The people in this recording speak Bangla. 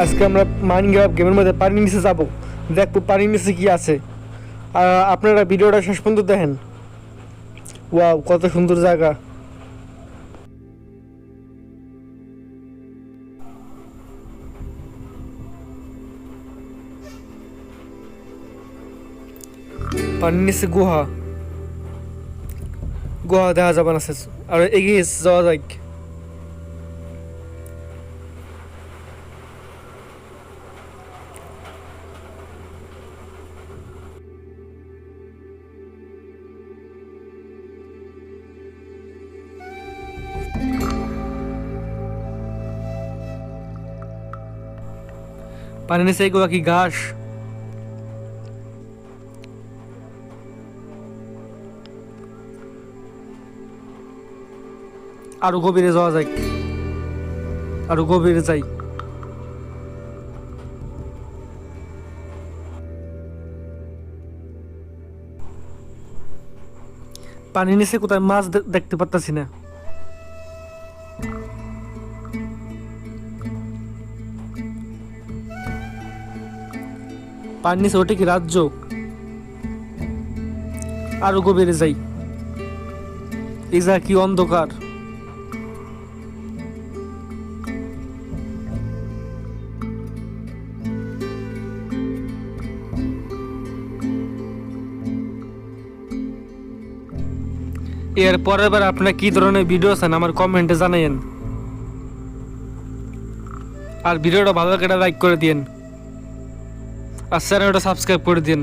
আজকে আমরা মাইনক্রাফট গেমের মধ্যে পানির নিচে যাব। দেখব পানির নিচে কি আছে। আর আপনারা ভিডিওটা শেষ পর্যন্ত দেখেন। ওয়াও, কত সুন্দর জায়গা। পানির নিচে গুহা। গুহা দেখা যাবে না আর এগিয়ে যাওয়া যায় পানির নিচে এগুলো কি ঘাস? আরও গভীরে যাওয়া যায় আরও গভীরে যাই। পানির নিচে কোথায় মাছ দেখতে পারতাছি না। পানির নিচে ওটা কি রাজ্য আরও গভীরে যাই। এই যা কি অন্ধকার। এর পরের বার আপনার কি ধরনের ভিডিও আছেন আমার কমেন্টে জানাইন আর ভিডিওটা ভালো লাগে লাইক করে দিন আর স্যার ওটা সাবস্ক্রাইব করে দিন।